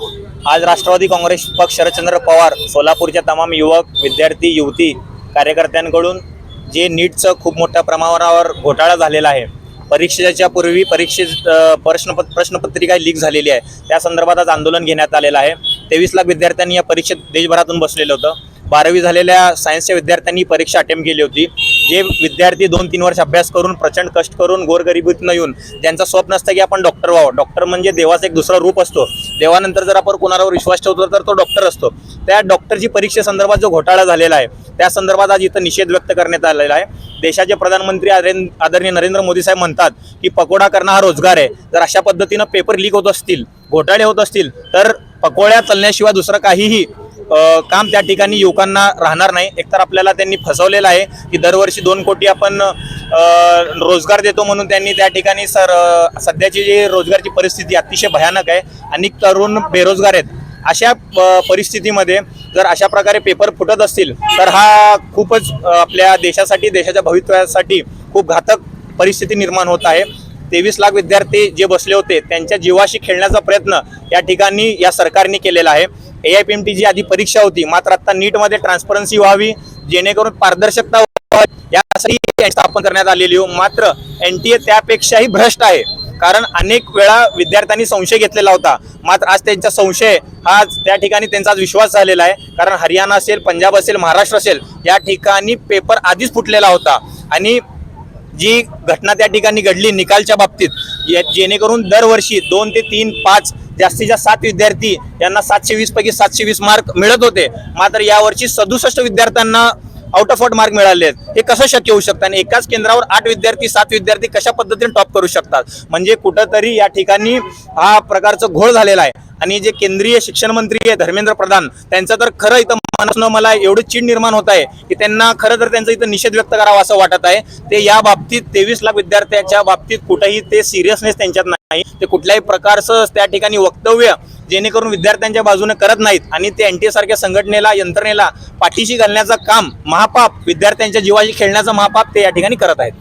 आज राष्ट्रवादी काँग्रेस पक्ष शरदचंद्र पवार सोलापूरच्या तमाम युवक विद्यार्थी युवती कार्यकर्त्यांकडून जे नीटचं खूप मोठ्या प्रमाणावर घोटाळा झालेला आहे परीक्षेच्या पूर्वी परीक्षेत प्रश्नप प्रश्नपत्रिका लीक झालेली आहे त्या संदर्भात आज आंदोलन घेण्यात आलेलं आहे. तेवीस लाख विद्यार्थ्यांनी या परीक्षेत देशभरातून बसलेलं होतं. बारावी झालेल्या सायन्सच्या विद्यार्थ्यांनी परीक्षा अटेम्प्ट केली होती. जे विद्यार्थी दोन तीन वर्ष अभ्यास करून प्रचंड कष्ट करून गोरगरिबीतनं येऊन ज्यांचं स्वप्न असतं की आपण डॉक्टर व्हावं. डॉक्टर म्हणजे देवाचं एक दुसरा रूप असतो. देवानंतर जर आपण कोणावर विश्वास ठेवतो तर तो डॉक्टर असतो. त्या डॉक्टरची परीक्षेसंदर्भात जो घोटाळा झालेला आहे त्या संदर्भात आज इथं निषेध व्यक्त करण्यात आलेला आहे. देशाचे प्रधानमंत्री आदरणीय नरेंद्र मोदी साहेब म्हणतात की पकोडा करणं हा रोजगार आहे. जर अशा पद्धतीनं पेपर लीक होत असतील घोटाळे होत असतील तर पकोड्या चालण्याशिवाय दुसरं काहीही काम त्या ठिकाणी युवकांना राहणार नाही. एकतर आपल्याला त्यांनी फसवलेलं आहे की दरवर्षी दोन कोटी आपण रोजगार देतो म्हणून त्यांनी त्या ठिकाणी सर सध्याची जी रोजगारची परिस्थिती अतिशय भयानक आहे. अनेक तरुण बेरोजगार आहेत. अशा प- परिस्थितीमध्ये जर अशा प्रकारे पेपर फुटत असतील तर हा खूपच आपल्या देशासाठी देशाच्या भवितव्यासाठी खूप घातक परिस्थिती निर्माण होत आहे. तेवीस लाख विद्यार्थी जे बसले होते त्यांच्या जीवाशी खेळण्याचा प्रयत्न या ठिकाणी या सरकारने केलेला आहे. A I P M T जी आधी परीक्षा होती. मात्र आता नीटमध्ये ट्रान्सपरन्सी व्हावी जेणेकरून पारदर्शकता व्हावी यासाठी स्थापन करण्यात आलेली हो. मात्र एन टी ए त्यापेक्षाही भ्रष्ट आहे. कारण अनेक वेळा विद्यार्थ्यांनी संशय घेतलेला होता. मात्र आज त्यांचा संशय हा त्या ठिकाणी त्यांचा आज विश्वास झालेला आहे. कारण हरियाणा असेल पंजाब असेल महाराष्ट्र असेल या ठिकाणी पेपर आधीच फुटलेला होता. आणि जी घटना त्या ठिकाणी घडली निकालच्या बाबतीत या- जेणेकरून दरवर्षी दोन ते तीन पाच जास्तीत जास्त सात विद्यार्थी यांना सातशे वीस पैकी सातशे वीस मार्क मिळत होते. मात्र यावर्षी सदुसष्ट विद्यार्थ्यांना आउट ऑफ आउट मार्क मिळाले आहेत. हे कसं शक्य होऊ शकतं? आणि एकाच केंद्रावर आठ विद्यार्थी सात विद्यार्थी कशा पद्धतीने टॉप करू शकतात? म्हणजे कुठंतरी या ठिकाणी हा प्रकारचा घोळ झालेला आहे. आणि जे केंद्रीय शिक्षण मंत्री आहे धर्मेंद्र प्रधान त्यांचं तर खरं इथं मनातनं मला एवढं चीड निर्माण होत आहे की त्यांना खरं तर त्यांचा इथं निषेध व्यक्त करावा असं वाटत आहे. ते या बाबतीत तेवीस लाख विद्यार्थ्यांच्या बाबतीत कुठेही ते सिरियसनेस त्यांच्यात नाही. ते कुठल्याही प्रकारचं त्या ठिकाणी वक्तव्य जेणेकरून विद्यार्थ्यांच्या बाजूने करत नाहीत आणि ते एनटीए सारख्या संघटनेला यंत्रणेला पाठीशी घालण्याचं काम महापाप विद्यार्थ्यांच्या जीवाशी खेळण्याचं महापाप ते या ठिकाणी करत आहेत.